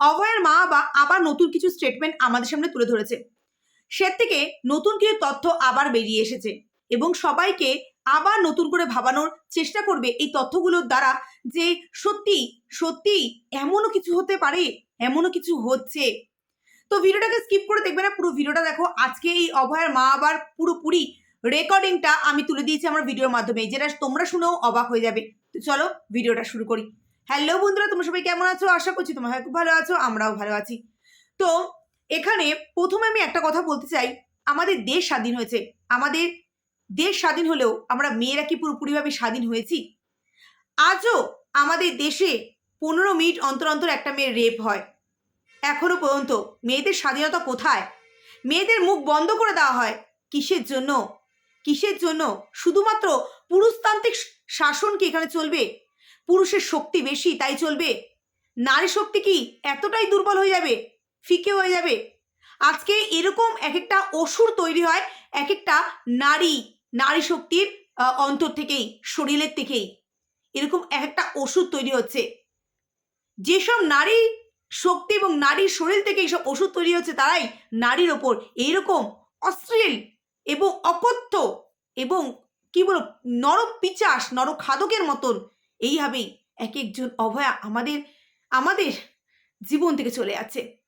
অভয়ের মা বাবা আবার নতুন কিছু স্টেটমেন্ট আমাদের সামনে তুলে ধরেছে। সে থেকে নতুন কিছু তথ্য আবার বেরিয়ে এসেছে এবং সবাইকে আবার নতুন করে ভাবানোর চেষ্টা করবে এই তথ্যগুলোর দ্বারা যে সত্যি সত্যি এমনও কিছু হতে পারে, এমনও কিছু হচ্ছে। তো ভিডিওটাকে স্কিপ করে দেখবে না, পুরো ভিডিওটা দেখো। আজকে এই অভয়ের মা আবার পুরোপুরি রেকর্ডিংটা আমি তুলে দিয়েছি আমার ভিডিওর মাধ্যমে। যেটা তোমরা শুনেও অবাক হয়ে যাবে। তো চলো ভিডিওটা শুরু করি। হ্যালো বন্ধুরা, তোমরা সবাই কেমন আছো? আশা করছি তোমরা খুব ভালো আছো, আমরাও ভালো আছি। তো এখানে প্রথমে আমি একটা কথা বলতে চাই। আমাদের দেশ স্বাধীন হয়েছে। আমাদের দেশ স্বাধীন হলেও আমরা মেয়েরা কি পুরোপুরিভাবে স্বাধীন হয়েছি? আজও আমাদের দেশে পনেরো মিনিট অন্তর অন্তর একটা মেয়ের রেপ হয়। এখনও পর্যন্ত মেয়েদের স্বাধীনতা কোথায়? মেয়েদের মুখ বন্ধ করে দেওয়া হয় কিসের জন্য? কিসের জন্য? শুধুমাত্র পুরুষতান্ত্রিক শাসন কি এখানে চলবে? পুরুষের শক্তি বেশি, তাই চলবে। নারী শক্তি কি এতটাই দুর্বল হয়ে যাবে? ফিকে হয়ে যাবে। আজকে এরকম এক একটা অসুর তৈরি হয় এক একটা নারী নারী শক্তির অন্তর থেকেই, শরীরের থেকেই। এরকম এক একটা ওষুধ তৈরি হচ্ছে। যেসব নারী শক্তি এবং নারীর শরীর থেকে এইসব ওষুধ তৈরি হচ্ছে, তারাই নারীর ওপর এইরকম অশ্লীল এবং অকথ্য এবং, কি বলব নরক পিচাস নরক খাদকের মতন এইভাবেই এক একজন অভয়া আমাদের আমাদের জীবন থেকে চলে যাচ্ছে।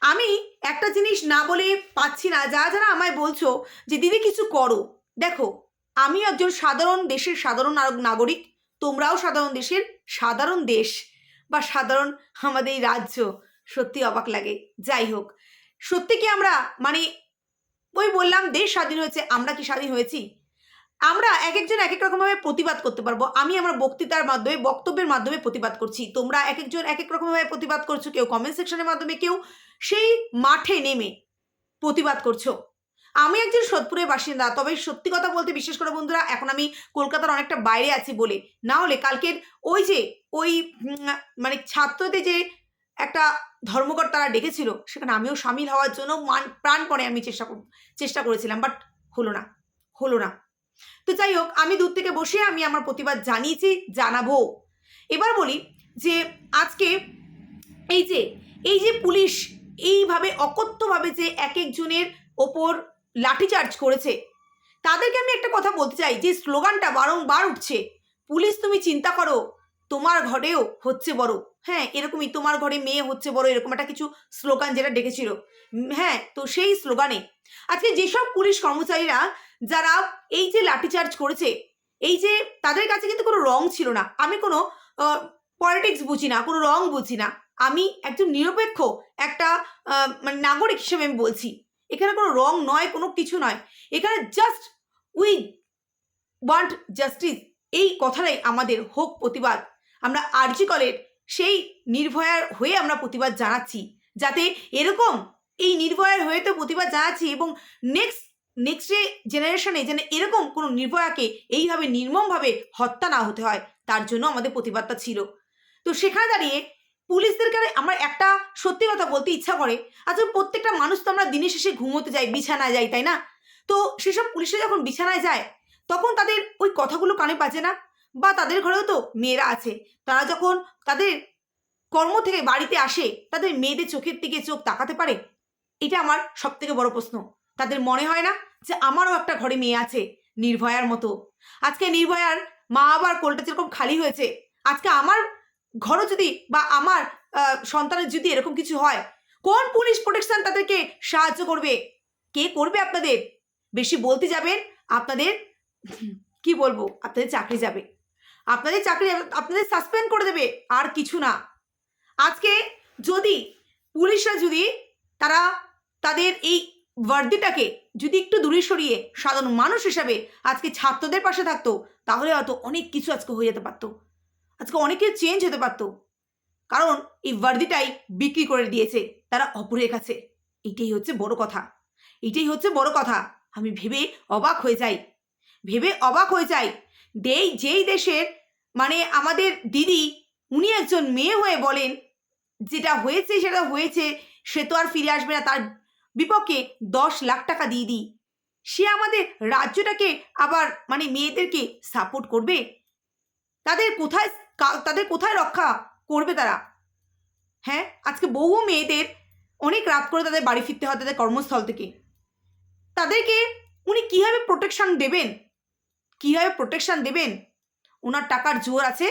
আমি একটা জিনিস না বলে পাচ্ছি না যা যারা আমায় বলছো যে, দিদি কিছু করো। দেখো আমি একজন সাধারণ দেশের সাধারণ নাগ- নাগরিক, তোমরাও সাধারণ দেশের সাধারণ দেশ বা সাধারণ আমাদের রাজ্য। সত্যি অবাক লাগে। যাই হোক, সত্যি কি আমরা মানে ওই বললাম দেশ স্বাধীন হয়েছে, আমরা কি স্বাধীন হয়েছি? আমরা এক একজন এক এক রকমভাবে প্রতিবাদ করতে পারব। আমি আমার বক্তৃতার মাধ্যমে, বক্তব্যের মাধ্যমে প্রতিবাদ করছি। তোমরা এক একজন এক এক রকমভাবে প্রতিবাদ করছ, কেউ কমেন্ট সেকশনের মাধ্যমে, কেউ সেই মাঠে নেমে প্রতিবাদ করছ। আমি একজন সোদপুরের বাসিন্দা, তবে সত্যি কথা বলতে বিশেষ করে বন্ধুরা, এখন আমি কলকাতার অনেকটা বাইরে আছি বলে। না হলে কালকের ওই যে, ওই মানে ছাত্রদের যে একটা ধর্মঘট তারা ডেকেছিল, সেখানে আমিও সামিল হওয়ার জন্য মান, প্রাণপণে আমি চেষ্টা চেষ্টা করেছিলাম বাট হলো না হলো না। তো যাই হোক আমি দূর থেকে বসে আমি আমার প্রতিবাদ জানিয়েছি, জানাব। এবার বলি যে, আজকে এই যে এই যে পুলিশ এইভাবে অকথ্যভাবে যে এক একজনের ওপর লাঠিচার্জ করেছে, তাদেরকে আমি একটা কথা বলতে চাই, যে স্লোগানটা বারংবার উঠছে, পুলিশ তুমি চিন্তা করো তোমার ঘরেও হচ্ছে বড়। হ্যাঁ এরকমই তোমার ঘরে মেয়ে হচ্ছে বড়, এরকম একটা কিছু স্লোগান যেটা ডেকেছিল। হ্যাঁ তো সেই স্লোগানে। আজকে যেসব পুলিশ কর্মচারীরা, যারা এই যে লাঠিচার্জ করেছে, এই যে তাদের কাছে কিন্তু কোনো রং ছিল না। আমি কোনো পলিটিক্স বুঝি না, কোনো রং বুঝি না। আমি একজন নিরপেক্ষ একটা মানে নাগরিক হিসেবে আমি বলছি। এখানে কোনো রং নয়, কোনো কিছু নয়। এখানে জাস্ট উই ওয়ান্ট জাস্টিস এই কথাটাই আমাদের হোক প্রতিবাদ। আমরা আরজি কলের সেই নির্ভয়ার হয়ে আমরা প্রতিবাদ জানাচ্ছি। যাতে এরকম এই নির্ভয়ার হয়ে তো প্রতিবাদ জানাচ্ছি এবং নেক্সট নেক্সট জেনারেশনে যেন এরকম কোনো নির্ভয়াকে এইভাবে নির্মমভাবে হত্যা না হতে হয়, তার জন্য আমাদের প্রতিবাদটা ছিল। তো সেখানে দাঁড়িয়ে পুলিশদেরকে আমার একটা সত্যি কথা বলতে ইচ্ছা করে আচ্ছা প্রত্যেকটা মানুষ তো আমরা দিনের শেষে ঘুমোতে যাই, বিছানায় যাই, তাই না? তো সেসব পুলিশে যখন বিছানায় যায়, তখন তাদের ওই কথাগুলো কানে বাজে না? বা তাদের ঘরেও তো মেয়েরা আছে। তারা যখন তাদের কর্ম থেকে বাড়িতে আসে, তাদের মেয়েদের চোখের দিকে চোখ তাকাতে পারে? এটা আমার সব থেকে বড় প্রশ্ন। তাদের মনে হয় না যে আমারও একটা ঘরে মেয়ে আছে, নির্ভয়ার মতো। আজকে নির্ভয়ার মা আবার কোলটা যেরকম খালি হয়েছে, আজকে আমার ঘরও যদি বা আমার সন্তানের যদি এরকম কিছু হয়, কোন পুলিশ প্রোটেকশন তাদেরকে সাহায্য করবে? কে করবে আপনাদের? বেশি বলতে যাবেন, আপনাদের, কি বলব, আপনাদের চাকরি যাবে। আপনাদের চাকরি আপনাদের সাসপেন্ড করে দেবে, আর কিছু না। আজকে যদি পুলিশরা যদি তারা তাদের এই বর্দিটাকে যদি একটু দূরে সরিয়ে সাধারণ মানুষ হিসাবে আজকে ছাত্রদের পাশে থাকতো, তাহলে হয়তো অনেক কিছু আজকে হয়ে যেতে পারতো। আজকে অনেকে চেঞ্জ হতে পারতো। কারণ এই বর্দিটাই বিক্রি করে দিয়েছে তারা অপরের কাছে। এটাই হচ্ছে বড় কথা। এটাই হচ্ছে বড় কথা। আমি ভেবে অবাক হয়ে যাই। ভেবে অবাক হয়ে যাই দেই, যেই দেশের মানে আমাদের দিদি, উনি একজন মেয়ে হয়ে বলেন, যেটা হয়েছে সেটা হয়েছে, সে তো আর ফিরে আসবে না, তার বিপক্ষে দশ লাখ টাকা দিয়ে দিই। সে আমাদের রাজ্যটাকে আবার মানে মেয়েদেরকে সাপোর্ট করবে? তাদের কোথায় তাদের কোথায় রক্ষা করবে তারা? হ্যাঁ আজকে বহু মেয়েদের অনেক রাত করে তাদের বাড়ি ফিরতে হয়, তাদের কর্মস্থল থেকে। তাদেরকে উনি কীভাবে প্রোটেকশন দেবেন? কীভাবে প্রোটেকশন দেবেন? ওনার টাকার জোর আছে,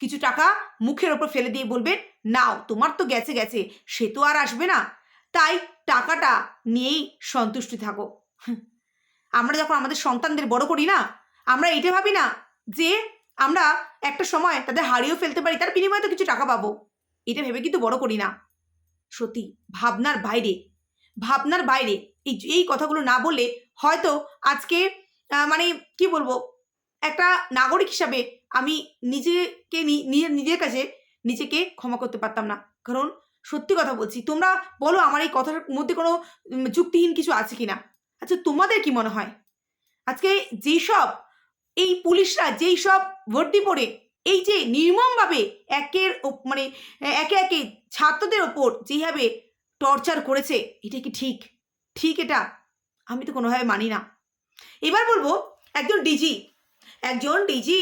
কিছু টাকা মুখের ওপর ফেলে দিয়ে বলবেন, নাও, তোমার তো গেছে গেছে, সে তো আর আসবে না। তাই টাকাটা নিয়েই সন্তুষ্টি থাকো। আমরা যখন আমাদের সন্তানদের বড় করি না, আমরা এটা ভাবি না যে আমরা একটা সময় তাদের হারিয়েও ফেলতে পারি, তার বিনিময়ে তো কিছু টাকা পাবো। এটা ভেবে কিন্তু বড় করি না। সত্যি, ভাবনার বাইরে ভাবনার বাইরে, এই এই কথাগুলো না বলে হয়তো আজকে মানে কি বলব? একটা নাগরিক হিসাবে আমি নিজেকে নিজের নিজের কাছে নিজেকে ক্ষমা করতে পারতাম না। কারণ সত্যি কথা বলছি, তোমরা বলো আমার এই কথার মধ্যে কোনো যুক্তিহীন কিছু আছে কি না আচ্ছা তোমাদের কি মনে হয়? আজকে যেই সব এই পুলিশরা যেই সব ভর্তি পড়ে এই যে নির্মমভাবে একের মানে একে একে ছাত্রদের ওপর যেভাবে টর্চার করেছে, এটা কি ঠিক? ঠিক এটা? আমি তো কোনোভাবে মানি না। এবার বলব একজন ডিজি একজন ডিজি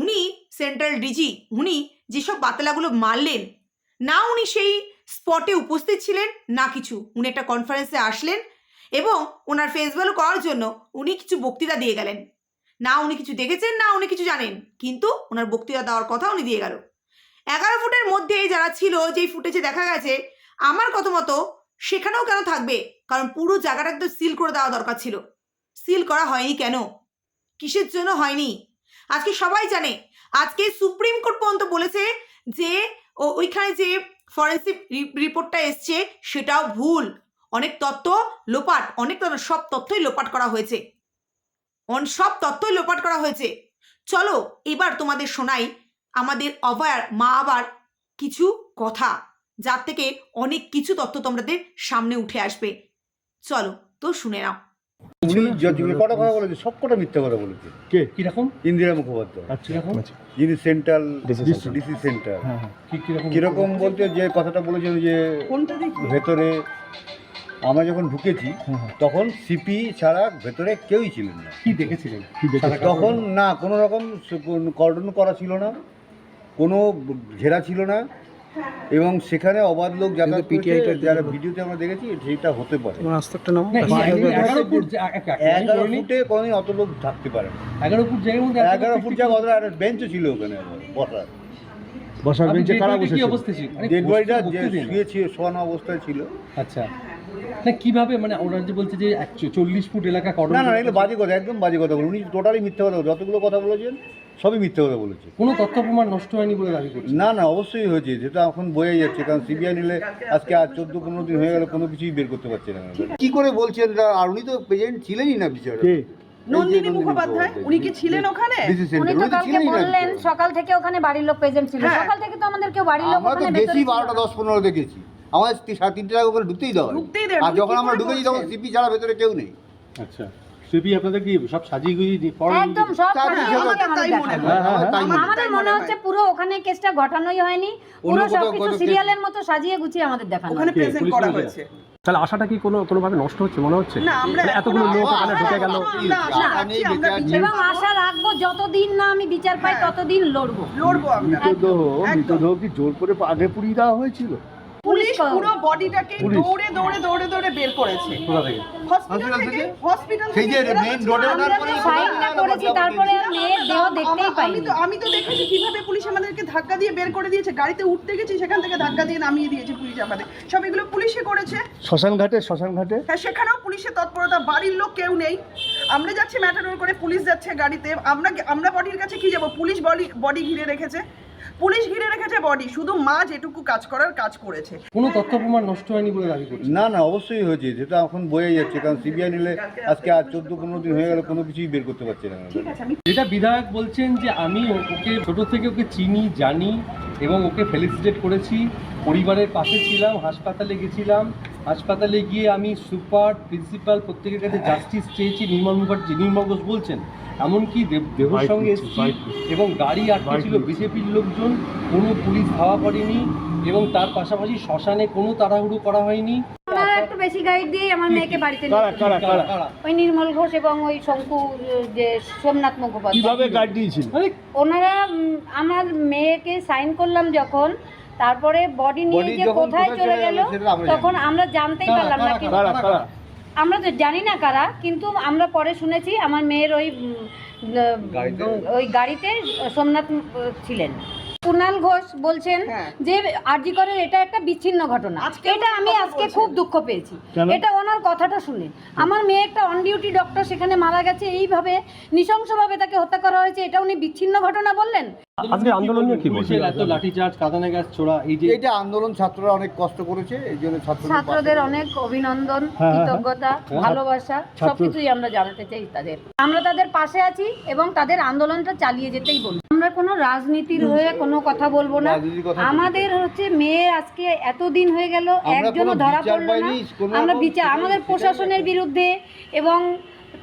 উনি সেন্ট্রাল ডিজি উনি যেসব বাতলাগুলো মারলেন, না উনি সেই স্পটে উপস্থিত ছিলেন, না কিছু। উনি একটা কনফারেন্সে আসলেন এবং ওনার ফেস ভ্যালু করার জন্য উনি কিছু বক্তৃতা দিয়ে গেলেন। না উনি কিছু দেখেছেন, না উনি কিছু জানেন, কিন্তু ওনার বক্তৃতা দেওয়ার কথা উনি দিয়ে গেল। এগারো ফুটের মধ্যে যারা ছিল, যেই ফুটেজে দেখা গেছে, আমার কত মতো সেখানেও কেন থাকবে? কারণ পুরো জায়গাটা একদম সিল করে দেওয়া দরকার ছিল। সিল করা হয়নি কেন? কিসের জন্য হয়নি? আজকে সবাই জানে, আজকে সুপ্রিম কোর্ট পর্যন্ত বলেছে যে ওইখানে যে ফরেন্সিক রিপোর্টটা এসছে সেটাও ভুল। অনেক তথ্য লোপাট, অনেক সব তথ্যই লোপাট করা হয়েছে। অন, সব তথ্যই লোপাট করা হয়েছে। চলো, এবার তোমাদের শোনাই আমাদের অভয়ার, মা আবার কিছু কথা, যার থেকে অনেক কিছু তথ্য তোমাদের সামনে উঠে আসবে। চলো, তো শুনে নাও। উনি কটা কথা বলেছে? সব কটা মিথ্যা কথা বলেছে। কে? কীরকম? ইন্দিরা মুখোপাধ্যায়। আচ্ছা কীরকম? যিনি সেন্ট্রাল ডিসি সেন্টার। হ্যাঁ হ্যাঁ। কীরকম? বলতে যে কথাটা বলেছেন যে ভেতরে আমরা যখন ঢুকেছি হ্যাঁ। তখন সিপি ছাড়া ভেতরে কেউই ছিলেন না। কি দেখেছিলেন? তখন না কোনো রকম কর্ডন করা ছিল না কোনো ঘেরা ছিল না এবং সেখানে অবাধ লোক যাতায়াত করছে যারা ভিডিওতে আমরা দেখেছি সেটা হতে পারে। এগারো ফুট জা- এক- এক- এক- এগারো ফুটে। কোনোদিন অত লোক থাকতে পারে এগারো ফুট জায়গার মধ্যে এগারো ফুট জায়গা অত একটা বেঞ্চও ছিল ওখানে বসার। বসার বেঞ্চে কারা কি বসেছে? অবস্থা ছিল? ডেড বডিটা যে শুয়ে ছিল শোয়ানো অবস্থায় ছিল। আচ্ছা। না কীভাবে মানে ওরা যে বলছে যে একশো- চল্লিশ ফুট এলাকা কর্ডন না না এগুলো বাজে কথা একদম বাজে কথা বলে উনি টোটালি মিথ্যা কথা বলে- যতগুলো কথা বলেছেন সবই মিথ্যা কথা বলেছে। কোনো তথ্য প্রমাণ নষ্ট হয়নি বলে দাবি করছে? না না অবশ্যই হয়েছে যেটা এখন বোঝাই যাচ্ছে কারণ সিবিআই নিলে আজকে আর চোদ্দ পনেরো দিন হয়ে গেল কোনো কিছুই বের করতে পারছে না। কি করে বলছেন আর উনি তো প্রেজেন্ট ছিলেনই না বিচারে কে? নন্দিনী মুখোপাধ্যায় উনি কি ছিলেন ওখানে? উনি তো কালকে বললেন সকাল থেকে ওখানে বাড়ির লোক প্রেজেন্ট ছিল। হ্যাঁ। সকাল থেকে তো আমাদের কেউ বাড়ির লোক ওখানে ছিল বারোটা দশ পনেরো দেখেছি। আমাদের সাড়ে তিনটে টাকা করে ঢুকতেই দেওয়া। আর যখন আমরা ঢুকেছি তখন সিপি ছাড়া ভেতরে কেউ নেই। আচ্ছা। সিপি আপনাদের কি সব সাজিয়ে গুজিয়ে একদম সব সাজিয়ে আমাদের তাই মনে হয়। হ্যাঁ, হ্যাঁ, তাই মনে হয়। আমাদের মনে হচ্ছে পুরো ওখানে কেসটা ঘটানোই হয়নি অন্য পুরো কোথাও সবকিছু case- সিরিয়ালের মতো সাজিয়ে গুছিয়ে আমাদের দেখানো ওখানে কে? প্রেজেন্ট পুলিশ করা মহিলা? হয়েছে তাহলে আশাটা কি কোনো কোনোভাবে নষ্ট হচ্ছে মনে হচ্ছে না আমরা মানে এতগুলো এখনো- লোক ওখানে ঢুকে গেল। আমরা আশা রাখছি, আমরা না, বিচার এবং আশা রাখব যতদিন না আমি বিচার পাই হ্যাঁ। ততদিন লড়বো লড়বো আমরা মৃতদেহ একদম। মৃতদেহ কি জোর করে আগে পুড়িয়ে দেওয়া হয়েছিল পুলিশ পুরো বডিটাকে দৌড়ে দৌড়ে দৌড়ে দৌড়ে বের করেছে। হসপিটাল থেকে? থেকে? হসপিটাল সেই যে মেইন রোডে ওঠার পরে সাইনটা করেছি তারপরে আর মেয়ের দেহ দেখতেই আমা- আমি তো আমি তো দেখেছি কীভাবে পুলিশ আমাদেরকে ধাক্কা দিয়ে বের করে দিয়েছে। গাড়িতে উঠতে গেছি সেখান থেকে ধাক্কা দিয়ে নামিয়ে দিয়েছে পুলিশ আমাদের। সব এগুলো পুলিশে করেছে। শ্মশান ঘাটে শ্মশান ঘাটে? হ্যাঁ সেখানেও পুলিশের তৎপরতা। বাড়ির লোক কেউ নেই। আমরা যাচ্ছি ম্যাটাডোর করে পুলিশ যাচ্ছে গাড়িতে। আমরা আমরা বডির কাছে কি যাব? পুলিশ বডি বডি ঘিরে রেখেছে। পুলিশ ঘিরে রেখেছে বডি শুধু মা যেটুকু কাজ করার কাজ করেছে। কোনো তথ্য প্রমাণ নষ্ট হয়নি বলে দাবি করছে না না অবশ্যই হয়েছে যেটা এখন বোঝাই যাচ্ছে কারণ সিবিআই নিলে আজকে আর চোদ্দ পনেরো দিন হয়ে গেল কোনো কিছুই বের করতে পারছে না। ঠিক আছে আমি যেটা বিধায়ক বলছেন যে আমি ওকে ছোট থেকে ওকে চিনি জানি এবং ওকে ফেলিসিটেট করেছি পরিবারের পাশে ছিলাম হাসপাতালে গেছিলাম হাসপাতালে গিয়ে আমি সুপার প্রিন্সিপাল প্রত্যেকের কাছে জাস্টিস চেয়েছি নির্মল মুখার্জি। নির্মল ঘোষ বলছেন এমনকি দেব- দেহর সঙ্গে এসেছি এবং গাড়ি আটকে ছিল বিজেপির লোকজন কোনো পুলিশ ধাওয়া করেনি এবং তার পাশাপাশি শ্মশানে কোনো তাড়াহুড়ো করা হয়নি। ওনারা একটু বেশি গাইড দিয়ে আমার মেয়েকে বাড়িতে নিয়ে কারা কারা কারা? কারা? ওই নির্মল ঘোষ এবং ওই শঙ্কু যে সোমনাথ মুখোপাধ্যায়। কীভাবে গাইড দিয়েছিল? ওনারা আমার মেয়েকে সাইন করলাম যখন তারপরে বডি নিয়ে Body যে যখন কোথায় চলে গেল গেল সেটা আমরা তখন আমরা জানতেই পারলাম না কিন্তু কারা কারা আমরা তো জানি না কারা কিন্তু আমরা পরে শুনেছি আমার মেয়ের ওই উম, গাড়িতে? ওই গাড়িতে সোমনাথ উম, ছিলেন কুণাল ঘোষ বলছেন হ্যাঁ। যে আরজি করের এটা একটা বিচ্ছিন্ন ঘটনা আজকে এটা আমি কথা আজকে বলছেন। খুব দুঃখ পেয়েছি কেন? এটা ওনার কথাটা শুনে আমার মেয়ে একটা অন ডিউটি ডক্টর সেখানে মারা গেছে এইভাবে নৃশংসভাবে তাকে হত্যা করা হয়েছে এটা উনি বিচ্ছিন্ন ঘটনা বললেন আজকে আন্দোলন নিয়ে কি বলছেন? এত লাঠিচার্জ কাঁদানে গ্যাস ছোড়া এই যে এইটা আন্দোলন ছাত্ররা অনেক কষ্ট করেছে এই জন্য ছাত্রদের ছাত্রদের অনেক অভিনন্দন হ্যাঁ, হ্যাঁ। কৃতজ্ঞতা ভালোবাসা সবকিছুই আমরা জানাতে চাই তাদের। আমরা তাদের পাশে আছি এবং তাদের আন্দোলনটা চালিয়ে যেতেই বলব। আমরা কোনো রাজনীতির হয়ে কোনো কথা বলব না। আমাদের হচ্ছে মেয়ে আজকে এতদিন হয়ে গেল একজনও ধরা পড়ল না। আমরা বিচার আমাদের প্রশাসনের বিরুদ্ধে এবং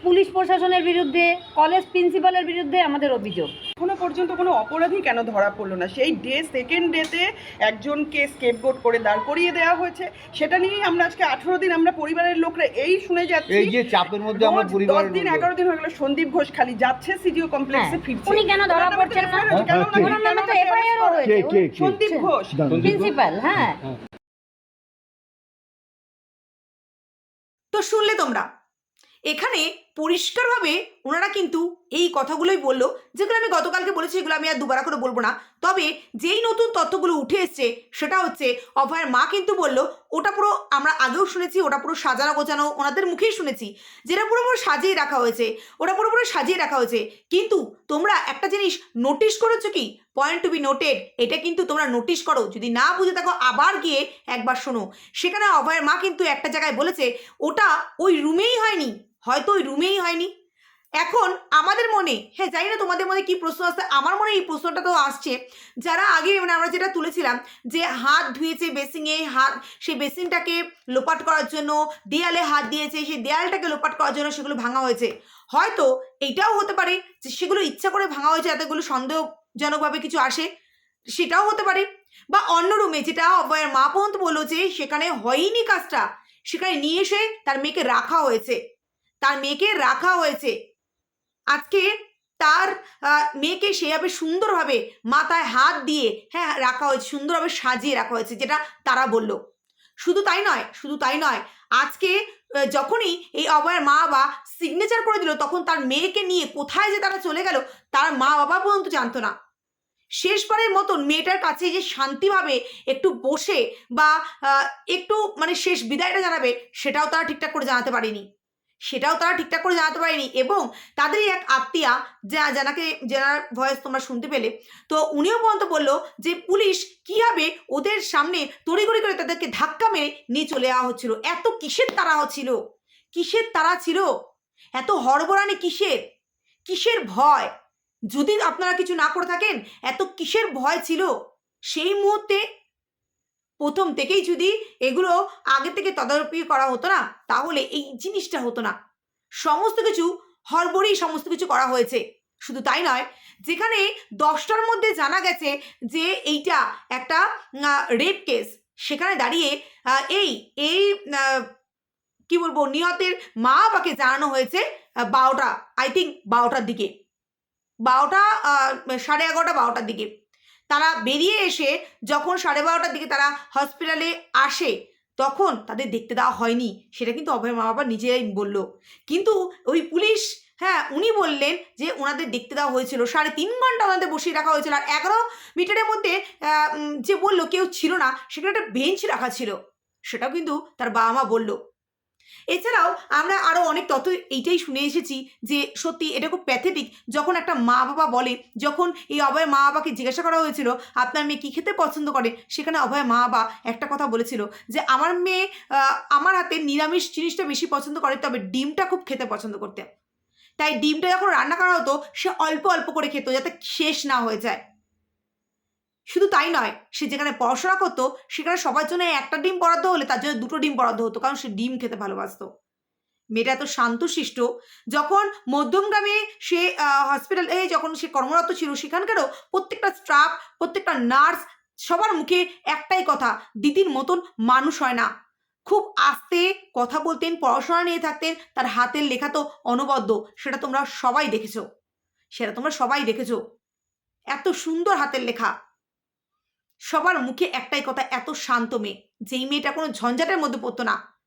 পুলিশ প্রশাসনের বিরুদ্ধে কলেজ প্রিন্সিপালের বিরুদ্ধে আমাদের অভিযোগ। এখনও পর্যন্ত কোনো অপরাধী কেন ধরা পড়ল না? সেই ডে সেকেন্ড ডেতে একজনকে স্কেপগোট করে দাঁড় করিয়ে দেওয়া হয়েছে। সেটা নিয়েই আমরা আজকে আঠেরো দিন আমরা পরিবারের লোকরা এই শুনে যাচ্ছি। এই যে চাপের মধ্যে আমরা দশ দিন এগারো দিন হয়ে গেল সন্দীপ ঘোষ খালি যাচ্ছে সিডিও কমপ্লেক্সে হ্যাঁ। ফিরছে। উনি কেন ধরা না? হ্যাঁ, ওনার নামে তো হয়েছে সন্দীপ ঘোষ। প্রিন্সিপাল হ্যাঁ। তো শুনলে তোমরা এখানে পরিষ্কারভাবে ওনারা কিন্তু এই কথাগুলোই বলল, যেগুলো আমি গতকালকে বলেছি, এগুলো আমি আর দুবার করে বলব না। তবে যেই নতুন তথ্যগুলো উঠে এসছে, সেটা হচ্ছে অভয়ের মা কিন্তু বলল, ওটা পুরো আমরা আগেও শুনেছি, ওটা পুরো সাজানো গোছানো, ওনাদের মুখেই শুনেছি। যেটা পুরো পুরো সাজিয়ে রাখা হয়েছে, ওটা পুরো পুরো সাজিয়ে রাখা হয়েছে। কিন্তু তোমরা একটা জিনিস নোটিশ করেছ কি? পয়েন্ট টু বি নোটেড এটা কিন্তু তোমরা নোটিশ করো। যদি না বুঝে থাকো, আবার গিয়ে একবার শোনো। সেখানে অভয়ের মা কিন্তু একটা জায়গায় বলেছে, ওটা ওই রুমেই হয়নি। হয়তো ওই রুমেই হয়নি। এখন আমাদের মনে হ্যাঁ জানি না তোমাদের মনে কি প্রশ্ন আসছে, আমার মনে এই প্রশ্নটা তো আসছে। যারা আগে মানে আমরা যেটা তুলেছিলাম, যে হাত ধুয়েছে বেসিংয়ে হাত, সেই বেসিনটাকে লোপাট করার জন্য, দেয়ালে হাত দিয়েছে, সেই দেয়ালটাকে লোপাট করার জন্য সেগুলো ভাঙা হয়েছে। হয়তো এটাও হতে পারে যে সেগুলো ইচ্ছা করে ভাঙা হয়েছে, এতগুলো সন্দেহজনকভাবে কিছু আসে, সেটাও হতে পারে। বা অন্য রুমে যেটা অভয়ের মা পর্যন্ত বলল যে সেখানে হয়নি কাজটা, সেখানে নিয়ে এসে তার মেয়েকে রাখা হয়েছে। তার মেয়েকে রাখা হয়েছে। আজকে তার মেয়েকে সেভাবে সুন্দরভাবে মাথায় হাত দিয়ে হ্যাঁ রাখা হয়েছে, সুন্দরভাবে সাজিয়ে রাখা হয়েছে, যেটা তারা বলল। শুধু তাই নয়, শুধু তাই নয়, আজকে যখনই এই অভয়ের মা বাবা সিগনেচার করে দিল, তখন তার মেয়েকে নিয়ে কোথায় যে তারা চলে গেল, তার মা বাবা পর্যন্ত জানতো না। শেষবারের মতন মেয়েটার কাছে যে শান্তিভাবে একটু বসে বা একটু মানে শেষ বিদায়টা জানাবে, সেটাও তারা ঠিকঠাক করে জানাতে পারেনি। সেটাও তারা ঠিকঠাক করে জানাতে পারেনি এবং তাদেরই এক আত্মীয়া যা জানাকে, যার ভয়েস তোমরা শুনতে পেলে, তো উনিও পর্যন্ত বলল যে, পুলিশ কীভাবে ওদের সামনে তড়িঘড়ি করে তাদেরকে ধাক্কা মেরে নিয়ে চলে যাওয়া হচ্ছিল? এত কিসের তারা ছিল? কিসের তারা ছিল? এত হড়বড়ানি কিসের? কিসের ভয়? যদি আপনারা কিছু না করে থাকেন, এত কিসের ভয় ছিল? সেই মুহূর্তে প্রথম থেকেই যদি এগুলো আগে থেকে তদারকি করা হতো না, তাহলে এই জিনিসটা হতো না। সমস্ত কিছু, হরবরেই সমস্ত কিছু করা হয়েছে। শুধু তাই নয়, যেখানে দশটার মধ্যে জানা গেছে যে এইটা একটা রেপ কেস সেখানে দাঁড়িয়ে এই এই কি বলব নিহতের মা বাবাকে জানানো হয়েছে বারোটা আই থিঙ্ক বারোটার দিকে। বারোটা সাড়ে এগারোটা, বারোটার দিকে। তারা বেরিয়ে এসে যখন সাড়ে বারোটার দিকে তারা হসপিটালে আসে, তখন তাদের দেখতে দেওয়া হয়নি। সেটা কিন্তু অভয় মা বাবা নিজেরাই বলল। কিন্তু ওই পুলিশ হ্যাঁ উনি বললেন যে ওনাদের দেখতে দেওয়া হয়েছিল। সাড়ে তিন ঘণ্টা ওনাদের বসিয়ে রাখা হয়েছিল। আর এগারো মিটারের মধ্যে যে বলল কেউ ছিল না, সেখানে একটা বেঞ্চ রাখা ছিল। সেটাও কিন্তু তার বাবা মা বলল। এছাড়াও আমরা আরও অনেক তথ্য এইটাই শুনে এসেছি যে সত্যি এটা খুব প্যাথেটিক যখন একটা মা বাবা বলে, যখন এই অভয়ের মা বাবাকে জিজ্ঞাসা করা হয়েছিল, আপনার মেয়ে কী খেতে পছন্দ করে? সেখানে অভয়ের মা বাবা একটা কথা বলেছিল যে, আমার মেয়ে আমার হাতে নিরামিষ জিনিসটা বেশি পছন্দ করে, তবে ডিমটা খুব খেতে পছন্দ করতে। তাই ডিমটা যখন রান্না করা হতো, সে অল্প অল্প করে খেত যাতে শেষ না হয়ে যায়। শুধু তাই নয়, সে যেখানে পড়াশোনা করতো, সেখানে সবার জন্য একটা ডিম বরাদ্দ হলে তার জন্য দুটো ডিম বরাদ্দ হতো, কারণ সে ডিম খেতে ভালোবাসতো। মেয়েটা এত শান্তশিষ্ট, যখন মধ্যমগ্রামে সে হসপিটালে যখন সে কর্মরত ছিল, সেখানকারও প্রত্যেকটা স্টাফ প্রত্যেকটা নার্স সবার মুখে একটাই কথা, দিদির মতন মানুষ হয় না। খুব আস্তে কথা বলতেন, পড়াশোনা নিয়ে থাকতেন, তার হাতের লেখা তো অনবদ্য, সেটা তোমরা সবাই দেখেছ। সেটা তোমরা সবাই দেখেছ। এত সুন্দর হাতের লেখা। সবার মুখে একটাই কথা, এত শান্ত মেয়ে। যেই মেয়েটা কোনো ঝঞ্ঝাটের মধ্যে পড়তো না।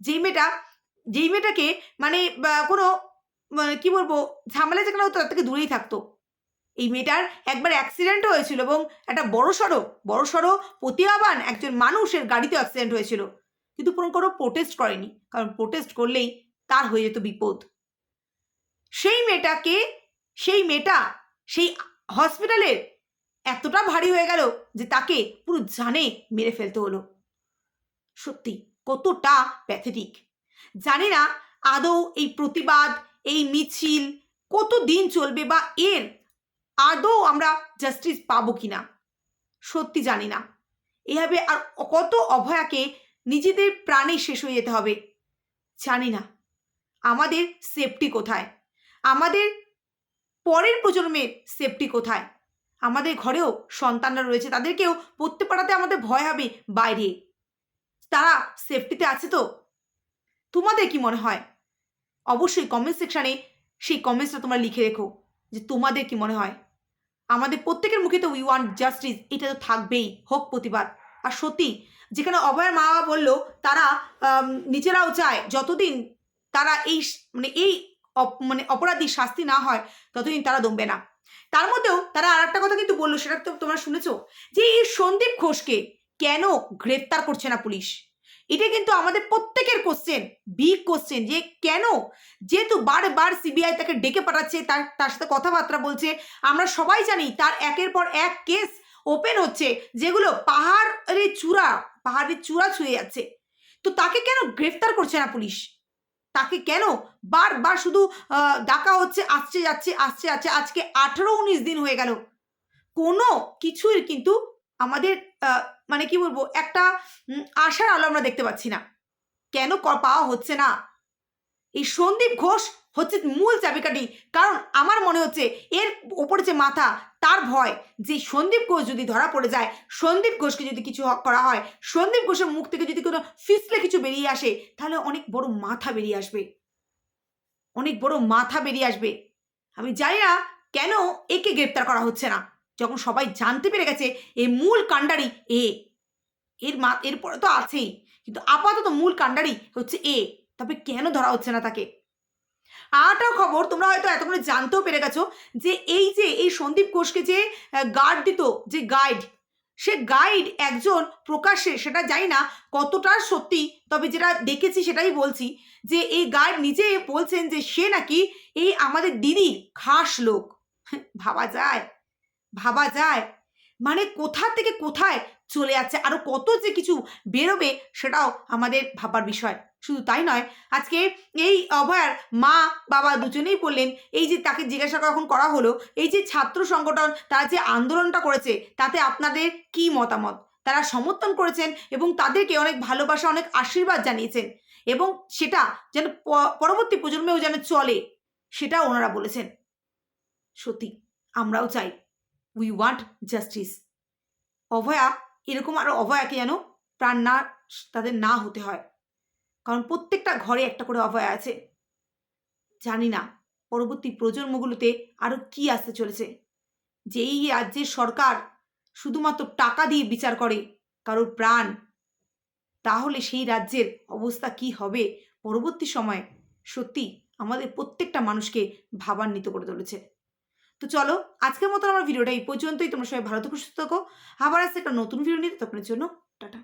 যেই মেয়েটা, যেই মেয়েটাকে মানে কোনো কি বলব, ঝামেলা যেখানে হতো তার থেকে দূরেই থাকতো। এই মেয়েটার একবার অ্যাক্সিডেন্টও হয়েছিল এবং একটা বড় সড়ো বড় সড়ো প্রতিভাবান একজন মানুষের গাড়িতে অ্যাক্সিডেন্ট হয়েছিল। কিন্তু কোনো কোনো প্রোটেস্ট করেনি। কারণ প্রোটেস্ট করলেই তার হয়ে যেত বিপদ। সেই মেয়েটাকে, সেই মেয়েটা, সেই হসপিটালের এতটা ভারী হয়ে গেল যে তাকে পুরো জানে মেরে ফেলতে হলো। সত্যি, কতটা প্যাথেটিক জানি না আদৌ এই প্রতিবাদ, এই মিছিল কত দিন চলবে বা এর আদৌ আমরা জাস্টিস পাবো কি না? সত্যি জানি না। এভাবে আর কত অভয়াকে নিজেদের প্রাণে শেষ হয়ে যেতে হবে? জানি না। আমাদের সেফটি কোথায়? আমাদের পরের প্রজন্মের সেফটি কোথায়? আমাদের ঘরেও সন্তানরা রয়েছে, তাদেরকেও পড়তে পারাতে আমাদের ভয় হবে বাইরে। তারা সেফটিতে আছে তো? তোমাদের কি মনে হয়? অবশ্যই কমেন্ট সেকশানে সেই কমেন্টসটা তোমরা লিখে রেখো যে তোমাদের কি মনে হয়? আমাদের প্রত্যেকের মুখে তো উই ওয়ান্ট জাস্টিস এটা তো থাকবেই, হোক প্রতিবাদ। আর সত্যি, যেখানে অভয়ের মা বাবা বলল, তারা নিজেরাও চায় যতদিন তারা এই মানে এই মানে অপরাধীর শাস্তি না হয়, ততদিন তারা দমবে না। তার মধ্যেও তারা আর একটা কথা কিন্তু বলল, সেটা তো তোমরা শুনেছো? যে এই সন্দীপ ঘোষকে কেন গ্রেফতার করছে না পুলিশ? এটা কিন্তু আমাদের প্রত্যেকের কোশ্চেন বিগ কোশ্চেন যে কেন? যেহেতু বারবার সিবিআই তাকে ডেকে পাঠাচ্ছে, তার তার সাথে কথাবার্তা বলছে, আমরা সবাই জানি তার একের পর এক কেস ওপেন হচ্ছে, যেগুলো পাহাড়ের চূড়া পাহাড়ের চূড়া ছুঁয়ে যাচ্ছে। তো তাকে কেন গ্রেফতার করছে না পুলিশ? তাকে কেন? বারবার শুধু ডাকা হচ্ছে, আসছে, যাচ্ছে আসছে, যাচ্ছে, আজকে আঠেরো, উনিশ দিন হয়ে গেল। কোনো কিছুই কিন্তু আমাদের মানে কি বলব, একটা আশার আলো আমরা দেখতে পাচ্ছি না। কেন পাওয়া হচ্ছে না? এই সন্দীপ ঘোষ হচ্ছে মূল চাবিকাঠি। কারণ আমার মনে হচ্ছে এর ওপরে যে মাথা, তার ভয় যে সন্দীপ ঘোষ যদি ধরা পড়ে যায়, সন্দীপ ঘোষকে যদি কিছু করা হয়, সন্দীপ ঘোষের মুখ থেকে যদি কোনো ফিসলে কিছু বেরিয়ে আসে, তাহলে অনেক বড় মাথা বেরিয়ে আসবে। অনেক বড় মাথা বেরিয়ে আসবে। আমি জানি না কেন একে গ্রেপ্তার করা হচ্ছে না। যখন সবাই জানতে পেরে গেছে এই মূল কাণ্ডারি এ। এর মা এরপরে তো আছেই। কিন্তু আপাতত মূল কাণ্ডারি হচ্ছে এ। তবে কেন ধরা হচ্ছে না তাকে? আরেকটা খবর, তোমরা হয়তো এতক্ষণে জানতেও পেরে গেছো যে এই যে এই সন্দীপ ঘোষকে যে গার্ড দিত, যে গাইড সে গাইড একজন প্রকাশ্যে, সেটা জানি না কতটা সত্যি, তবে যেটা দেখেছি সেটাই বলছি যে এই গাইড নিজে বলছেন যে সে নাকি এই আমাদের দিদির খাস লোক। ভাবা যায় ভাবা যায়। মানে কোথা থেকে কোথায় চলে যাচ্ছে। আরও কত যে কিছু বেরোবে সেটাও আমাদের ভাবার বিষয়। শুধু তাই নয়, আজকে এই অভয়ার মা, বাবা দুজনেই বললেন, এই যে তাকে জিজ্ঞাসা কখন করা হলো, এই যে ছাত্র সংগঠন তারা যে আন্দোলনটা করেছে, তাতে আপনাদের কি মতামত? তারা সমর্থন করেছেন এবং তাদেরকে অনেক ভালোবাসা, অনেক আশীর্বাদ জানিয়েছেন এবং সেটা যেন পরবর্তী প্রজন্মেও যেন চলে সেটা ওনারা বলেছেন। সত্যি, আমরাও চাই। উই ওয়ান্ট জাস্টিস অভয়া এরকম আরও অভয়াকে যেন প্রাণ না, তাদের না হতে হয়। কারণ প্রত্যেকটা ঘরে একটা করে অভয়া আছে। জানি না পরবর্তী প্রজন্মগুলোতে আরও কি আসতে চলেছে। যেই রাজ্যের সরকার শুধুমাত্র টাকা দিয়ে বিচার করে কারোর প্রাণ, তাহলে সেই রাজ্যের অবস্থা কি হবে পরবর্তী সময়ে সত্যি আমাদের প্রত্যেকটা মানুষকে ভাবান্বিত করে তুলেছে। তো চলো, আজকের মতো আমার ভিডিওটা এই পর্যন্তই। তোমরা সবাই ভালো থেকো, সুস্থ থাকো। আবার আসছে একটা নতুন ভিডিও নিতে তখনের জন্য, টাটা।